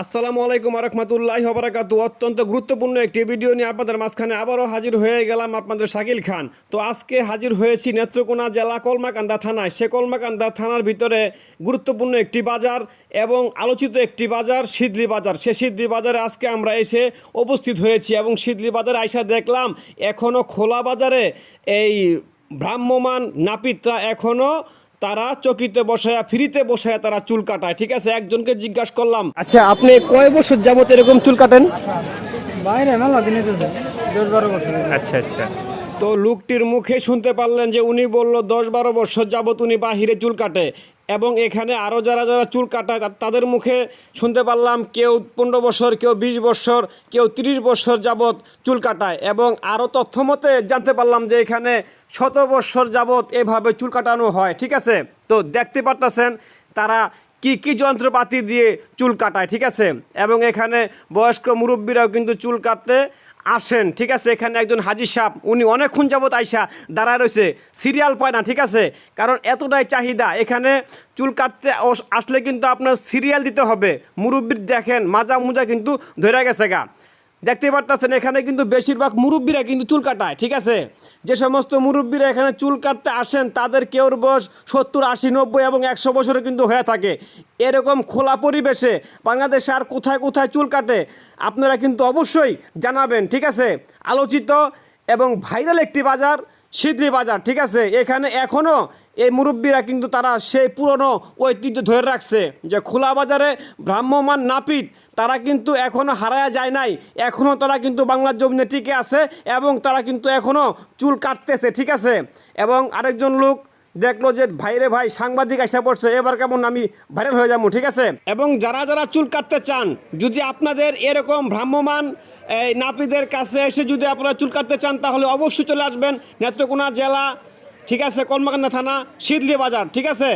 আসসালামু আলাইকুম রহমতুল্লাহ হবরাকাতু অত্যন্ত গুরুত্বপূর্ণ একটি ভিডিও নিয়ে আপনাদের মাঝখানে আবারও হাজির হয়ে গেলাম আপনাদের শাকিল খান। তো আজকে হাজির হয়েছি নেত্রকোনা জেলা কলমাকান্দা থানায়। সে কলমাকান্দা থানার ভিতরে গুরুত্বপূর্ণ একটি বাজার এবং আলোচিত একটি বাজার, সিদলি বাজার। সে সিদলি বাজারে আজকে আমরা এসে উপস্থিত হয়েছি এবং সিদলি বাজারে আইসা দেখলাম এখনও খোলা বাজারে এই ভ্রাম্যমান নাপিতরা এখনও তারা চকিতে বসায়া ফ্রিতে বসায়া তারা চুল কাটায়। ঠিক আছে? একজনকে জিজ্ঞাসা করলাম আচ্ছা আপনি কয় বছর যাবত এরকম চুল কাটেন? বাইরে মেলা দিনে দশ বারো বছর। আচ্ছা আচ্ছা। তো লোকটির মুখে শুনতে পারলেন যে উনি বলল, দশ বারো বছর যাবত উনি বাহিরে চুল কাটে এবং এখানে আরও যারা যারা চুল কাটায় তাদের মুখে শুনতে পারলাম কেউ পনেরো বছর, কেউ বিশ বছর, কেউ তিরিশ বছর যাবৎ চুল কাটায় এবং আরও তথ্য মতে জানতে পারলাম যে এখানে শত বছর যাবৎ এভাবে চুল কাটানো হয়। ঠিক আছে? তো দেখতে পারতেছেন তারা কি কি যন্ত্রপাতি দিয়ে চুল কাটায়, ঠিক আছে? এবং এখানে বয়স্ক মুরব্বীরাও কিন্তু চুল কাটতে আসেন, ঠিক আছে? এখানে একজন হাজির সাহ উনি অনেকক্ষণ যাবত আইসা দাঁড়ায় রয়েছে। সিরিয়াল পায় না, ঠিক আছে? কারণ এতটাই চাহিদা। এখানে চুল কাটতে আসলে কিন্তু আপনার সিরিয়াল দিতে হবে। মুরব্বির দেখেন মাজা মুজা কিন্তু ধরে গেছে গা। দেখতে পারতেছেন, এখানে কিন্তু বেশিরভাগ মুরব্বীরা কিন্তু চুল কাটায়, ঠিক আছে? যে সমস্ত মুরব্বীরা এখানে চুল কাটতে আসেন, তাদের কেউর বয়স সত্তর, আশি, নব্বই এবং একশো বছরে কিন্তু হয়ে থাকে। এরকম খোলা পরিবেশে বাংলাদেশে আর কোথায় কোথায় চুল কাটে, আপনারা কিন্তু অবশ্যই জানাবেন, ঠিক আছে? আলোচিত এবং ভাইরাল একটি বাজার সিদ্রি বাজার ঠিক আছে? এখানে এখনও এই মুরব্বীরা কিন্তু তারা সেই পুরনো ঐতিহ্য ধরে রাখছে যে খোলা বাজারে ভ্রাম্যমান নাপিত, তারা কিন্তু এখনও হারায়া যায় নাই। এখনও তারা কিন্তু বাংলার জমিনে টিকে আছে এবং তারা কিন্তু এখনও চুল কাটতেছে, ঠিক আছে? এবং আরেকজন লোক দেখল যে ভাইরে ভাই, সাংবাদিক এসে পড়ছে, এবার কেমন আমি ভাইরাল হয়ে যাব, ঠিক আছে? এবং যারা যারা চুল কাটতে চান, যদি আপনাদের এরকম ভ্রাম্যমান এই নাপিদের কাছে এসে যদি আপনারা চুল কাটতে চান, তাহলে অবশ্যই চলে আসবেন নেত্রকোনা জেলা, ঠিক আছে, কলমাকান্দা থানা শীতলি বাজার, ঠিক আছে?